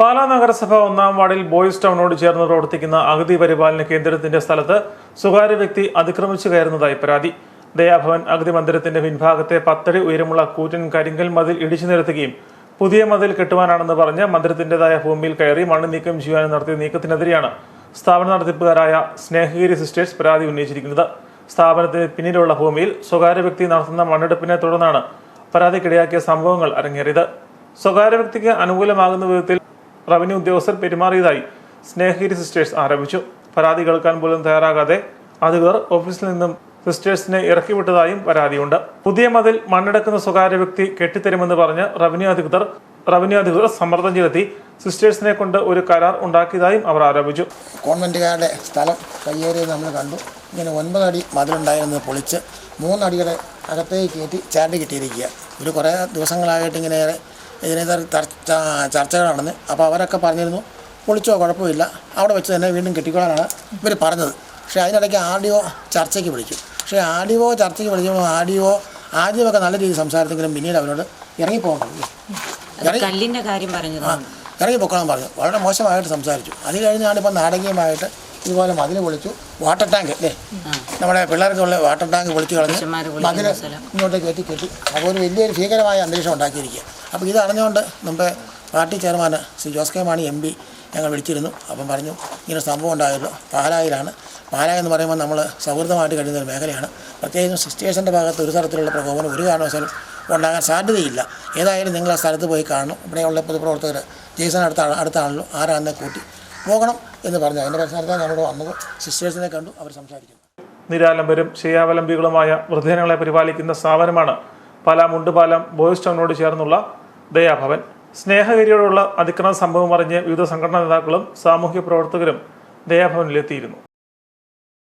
പാലാ നഗരസഭ ഒന്നാം വാർഡിൽ ബോയ്സ് ടൗണിനോട് ചേർന്ന് പ്രവർത്തിക്കുന്ന അഗതി പരിപാലന കേന്ദ്രത്തിന്റെ സ്ഥലത്ത് സ്വകാര്യ വ്യക്തി അതിക്രമിച്ചു കയറുന്നതായി പരാതി. ദയാഭവൻ അഗതി മന്ദിരത്തിന്റെ പിൻഭാഗത്തെ പത്തടി ഉയരമുള്ള കൂറ്റൻ കരിങ്കൽ മതിൽ ഇടിച്ചു നിരത്തുകയും പുതിയ മതിൽ കെട്ടുവാനാണെന്ന് പറഞ്ഞ് മന്ദിരത്തിന്റേതായ ഭൂമിയിൽ കയറി മണ്ണ് നീക്കം ചെയ്യാനും നടത്തിയ നീക്കത്തിനെതിരെയാണ് സ്ഥാപന നടത്തിപ്പുകാരായ സ്നേഹഗിരി സിസ്റ്റേഴ്സ് പരാതി ഉന്നയിച്ചിരിക്കുന്നത്. സ്ഥാപനത്തിന് പിന്നിലുള്ള ഭൂമിയിൽ സ്വകാര്യ വ്യക്തി നടത്തുന്ന മണ്ണെടുപ്പിനെ തുടർന്നാണ് പരാതിക്കിടയാക്കിയ സംഭവങ്ങൾ അരങ്ങേറിയത്. സ്വകാര്യ വ്യക്തിക്ക് അനുകൂലമാകുന്ന വിധത്തിൽ റവന്യൂ ഉദ്യോഗസ്ഥർ പെരുമാറിയതായി സ്നേഹഗിരി സിസ്റ്റേഴ്സ് ആരോപിച്ചു. പരാതി കേൾക്കാൻ പോലും തയ്യാറാകാതെ അധികൃതർ ഓഫീസിൽ നിന്നും സിസ്റ്റേഴ്സിനെ ഇറക്കിവിട്ടതായും പരാതിയുണ്ട്. പുതിയ മതിൽ മണ്ണെടുക്കുന്ന സ്വകാര്യ വ്യക്തി കെട്ടിത്തരുമെന്ന് പറഞ്ഞ് റവന്യൂ അധികൃതർ റവന്യൂ അധികൃതർ സമ്മർദ്ദം ചെലുത്തി സിസ്റ്റേഴ്സിനെ കൊണ്ട് ഒരു കരാർ ഉണ്ടാക്കിയതായും അവർ ആരോപിച്ചു. കോൺവെന്റുകാരുടെ സ്ഥലം കയ്യേറിയത് നമ്മൾ കണ്ടു. ഇങ്ങനെ ഒൻപതടി മതിലുണ്ടായിരുന്നത് പൊളിച്ച് മൂന്നടിയുടെ അകത്തേക്ക് കയറ്റി ചാണ്ടി കിട്ടിയിരിക്കുക. ഒരു കുറേ ദിവസങ്ങളായിട്ട് ഇങ്ങനെ ചർച്ച ചർച്ചകൾ നടന്ന് അപ്പോൾ അവരൊക്കെ പറഞ്ഞിരുന്നു പൊളിച്ചോ കുഴപ്പമില്ല. അവിടെ വെച്ച് തന്നെ വീണ്ടും കെട്ടിക്കൊള്ളാനാണ് ഇവർ പറഞ്ഞത്. പക്ഷേ അതിനിടയ്ക്ക് ആർ ഡി ഒ ചർച്ചയ്ക്ക് വിളിച്ചു. പക്ഷേ ആർ ഡി ഒ ചർച്ചയ്ക്ക് വിളിച്ചപ്പോൾ ആർ ഡി ഒ ആദ്യമൊക്കെ നല്ല രീതിയിൽ സംസാരത്തെങ്കിലും പിന്നീട് അവരോട് ഇറങ്ങിപ്പോകാൻ പറഞ്ഞു. അത് കല്ലിന്റെ കാര്യം പറഞ്ഞു. ഇറങ്ങി പൊക്കണം പറഞ്ഞു. വളരെ മോശമായിട്ട് സംസാരിച്ചു. അത് കഴിഞ്ഞാണ് ഇപ്പം നാടകീയമായിട്ട് ഇതുപോലെ മതിൽ വിളിച്ചു വാട്ടർ ടാങ്ക് അല്ലേ? നമ്മുടെ പിള്ളേർക്കുള്ള വാട്ടർ ടാങ്ക് പൊളിച്ചു കളഞ്ഞ് മതിൽ ഇങ്ങോട്ടേക്ക് ഇങ്ങോട്ട് കയറ്റി കെട്ടി. അപ്പോൾ ഒരു വലിയൊരു ഭീകരമായ അന്തരീക്ഷം ഉണ്ടാക്കിയിരിക്കുക അപ്പോൾ ഇത് നമ്മുടെ party chairman Shri Jose K Mani M P ഞങ്ങൾ വിളിച്ചിരുന്നു. അപ്പം പറഞ്ഞു ഇങ്ങനെ സംഭവം ഉണ്ടായല്ലോ പാലായിലാണ്. പാലായ എന്ന് പറയുമ്പോൾ നമ്മൾ സൗഹൃദമായിട്ട് കഴിയുന്ന ഒരു മേഖലയാണ്. പ്രത്യേകിച്ചും സിസ്റ്റേഴ്സിന്റെ ഭാഗത്ത് ഒരു തരത്തിലുള്ള പ്രകോപനം ഒരു കാരണവശാലും ഉണ്ടാകാൻ സാധ്യതയില്ല. ഏതായാലും നിങ്ങൾ ആ സ്ഥലത്ത് പോയി കാണണം. ഇവിടെയുള്ള പൊതുപ്രവർത്തകർ ജെയ്സൺ അടുത്ത അടുത്താണല്ലോ ആരാണെന്നെ കൂട്ടി പോകണം എന്ന് പറഞ്ഞു. അതിന്റെ പരിസരത്താണ് ഞങ്ങളോട് വന്നത്. സിസ്റ്റേഴ്സിനെ കണ്ടു അവർ സംസാരിക്കുന്നു. നിരാലംബരും ശ്രീയാവലംബികളുമായ വൃദ്ധജനങ്ങളെ പരിപാലിക്കുന്ന സ്ഥാപനമാണ് പാലാ മുണ്ടുപാലം ബോയ്സ് ടൗണിനോട് ചേർന്നുള്ള ദയാഭവൻ. സ്നേഹഗിരിയോടുള്ള അതിക്രമ സംഭവം അറിഞ്ഞ് വിവിധ സംഘടനാ നേതാക്കളും സാമൂഹ്യ പ്രവർത്തകരും ദയാഭവനിലെത്തിയിരുന്നു.